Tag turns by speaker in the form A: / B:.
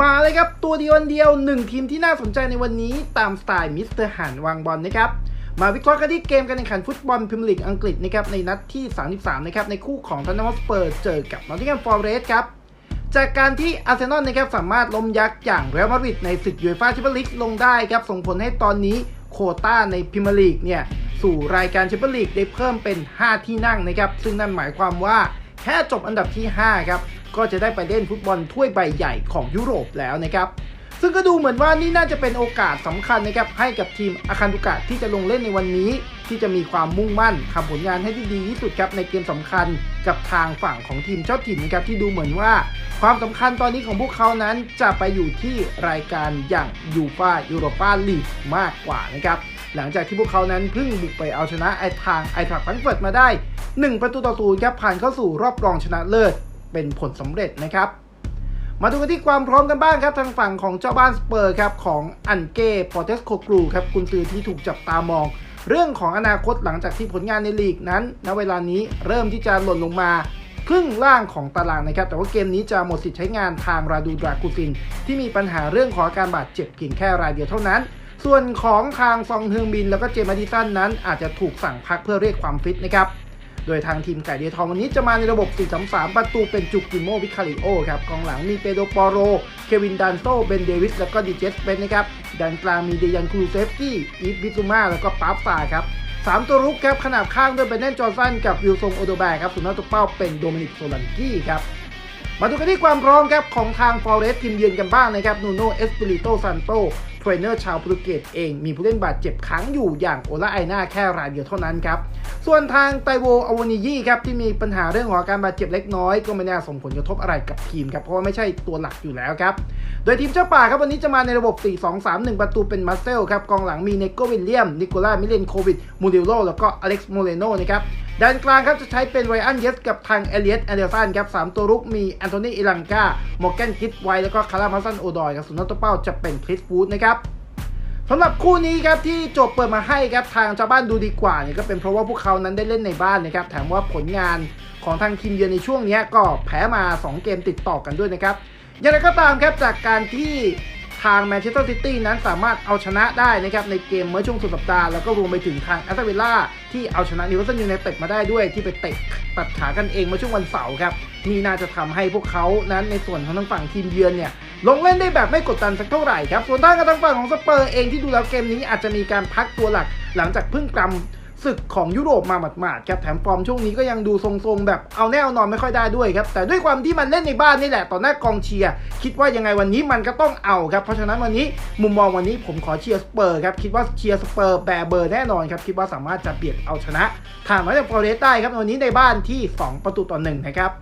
A: มาเลยครับ ตัวเดียวันเดียวหนึ่งทีมที่น่าสนใจในวันนี้ตามสไตล์มิสเตอร์หันวางบอลนะครับ มาวิเคราะห์กันที่เกมการแข่งขันฟุตบอลพรีเมียร์ลีกอังกฤษนะครับในนัดที่ 33 นะครับ ในคู่ของทันนอสเปอร์เจอกับนอตติงแฮมฟอร์เรสต์ครับ จากการที่อาร์เซนอลนะครับสามารถล้มยักษ์อย่างเรอัลมาดริดในศึกยูฟ่าแชมเปี้ยนลีกลงได้ครับส่งผลให้ตอนนี้โคต้าในพรีเมียร์ลีกเนี่ยสู่รายการแชมเปี้ยนลีกได้เพิ่มเป็น 5 ที่นั่งนะครับซึ่งนั่นหมายความว่าแค่จบอันดับที่ 5 ครับ ก็จะได้ไปเล่นฟุตบอลถ้วยใบใหญ่ของยุโรปแล้วนะครับ ซึ่งก็ดูเหมือนว่านี่น่าจะเป็นโอกาสสำคัญนะครับให้กับทีมอาคันตุกะที่จะลงเล่นในวันนี้ ที่จะมีความมุ่งมั่นทำผลงานให้ที่ดีที่สุดครับในเกมสำคัญกับทางฝั่งของทีมเจ้าถิ่นนะครับที่ดูเหมือนว่าความสำคัญตอนนี้ของพวกเขานั้นจะไปอยู่ที่รายการอย่างยูฟายูโรปาลีกมากกว่านะครับหลังจากที่พวกเขานั้นเพิ่งบุกไปเอาชนะไอทางไอทักฟังเฟิร์ตมาได้ 1 ประตูต่อศูนย์ครับผ่านเข้าสู่รอบรองชนะเลิศ เป็นผลสำเร็จนะครับ มาดูกันที่ความพร้อมกันบ้างครับทางฝั่งของเจ้าบ้านสเปอร์ครับของอันเก้ปอเตสโคกรูครับกุนซือที่ถูกจับตามอง เรื่องของอนาคตหลังจากที่ผลงานในลีกนั้นณเวลานี้เริ่มที่จะหล่นลงมาครึ่งล่างของตารางนะครับ แต่ว่าเกมนี้จะหมดสิทธิ์ใช้งานทางราดูดรากูซิน ที่มีปัญหาเรื่องของอาการบาดเจ็บเพียงแค่รายเดียวเท่านั้น ส่วนของทางซองเฮืองบิน แล้วก็เจมาดิสันนั้นอาจจะถูกสั่งพักเพื่อเรียกความฟิตนะครับ โดยทางทีมไก่เดียทองวันนี้จะมาในระบบ 4-3-3 ประตูเป็นจุกกิโมวิคาริโอครับกองหลังมีเปโดปอโร เควินดันโซเบนเดวิส แล้วก็ดิเจสเปนนะครับด้านกลางมีเดยันครูเซฟกี้อีฟบิซูมาแล้วก็ปาร์ฟซาครับสามตัวรุกครับขนาบข้างด้วยเบนเนนจอร์สันกับวิลซงโอโดแบกครับส่วนหน้าตัวเป้าเป็นโดมินิกโซลันกี้ครับ มาดูกันที่ความพร้อมครับของทางฟอเรสทีมเยือนกันบ้างนะครับนูโนเอสปิริโตซันโตเทรนเนอร์ชาวโปรตุเกสเองมีผู้เล่นบาดเจ็บค้างอยู่อย่างโอลาไอนาแค่รายเดียวเท่านั้นครับ ส่วนทางไตโวอวานิยี่ครับที่มีปัญหาเรื่องของอาการบาดเจ็บเล็กน้อย ก็ไม่น่าส่งผลกระทบอะไรกับทีมครับเพราะว่าไม่ใช่ตัวหลักอยู่แล้วครับ โดยทีมเจ้าป่าครับวันนี้จะมาในระบบ 4-2-3-1 ประตูเป็นมาเซลครับกองหลังมีเนโกวิลเลียมนิโคล่ามิเลนโควิดมูดิโลแล้วก็อเล็กซ์โมเรโนนะครับ ด้านกลางครับจะใช้เป็นไรอันเยสกับทางเอเลียตแอนเดอร์สันครับสามตัวรุกมีแอนโทนีอิลังกาโมแกนกิดไวแล้วก็คารามาซันโอดอยครับส่วนนักตัวเป้าจะเป็นคริสฟูดนะครับสำหรับคู่นี้ครับที่จบเปิดมาให้ครับทางชาวบ้านดูดีกว่าเนี่ยก็เป็นเพราะว่าพวกเขานั้นได้เล่นในบ้านนะครับแถมว่าผลงานของทางทีมเยือนในช่วงนี้ก็แพ้มา 2 เกมติดต่อกันด้วยนะครับอย่างไรก็ตามครับจากการที่ ทางแมนเชสเตอร์ซิตี้นั้นสามารถเอาชนะได้นะครับในเกมเมื่อช่วงสุดสัปดาห์แล้วก็รวมไปถึงทางแอสตันวิลล่าที่เอาชนะนิวคาสเซิลยูไนเต็ดมาได้ด้วยที่ไปเตะตัดขากันเองเมื่อช่วงวันเสาร์ครับนี่น่าจะทำให้พวกเขานั้นในส่วนของทางฝั่งทีมเยือนเนี่ยลงเล่นได้แบบไม่กดดันสักเท่าไหร่ครับส่วนทางกับทางฝั่งของสเปอร์เองที่ดูแล้วเกมนี้อาจจะมีการพักตัวหลักหลังจากเพิ่งกำ ศึกของยุโรปมาหมาดๆครับแถมฟอร์มช่วงนี้ก็ยังดูทรงๆ แบบเอาแน่เอานอนไม่ค่อยได้ด้วยครับ แต่ด้วยความที่มันเล่นในบ้านนี่แหละต่อหน้ากองเชียร์คิดว่ายังไงวันนี้มันก็ต้องเอาครับ เพราะฉะนั้นวันนี้มุมมองวันนี้ผมขอเชียร์สเปอร์ครับคิดว่าเชียร์สเปอร์แบร์เบอร์แน่นอนครับคิดว่าสามารถจะเบียดเอาชนะทางมาจากฟอเรสต์ได้ครับวันนี้ในบ้านที่ 2 ประตูต่อหนึ่งนะครับ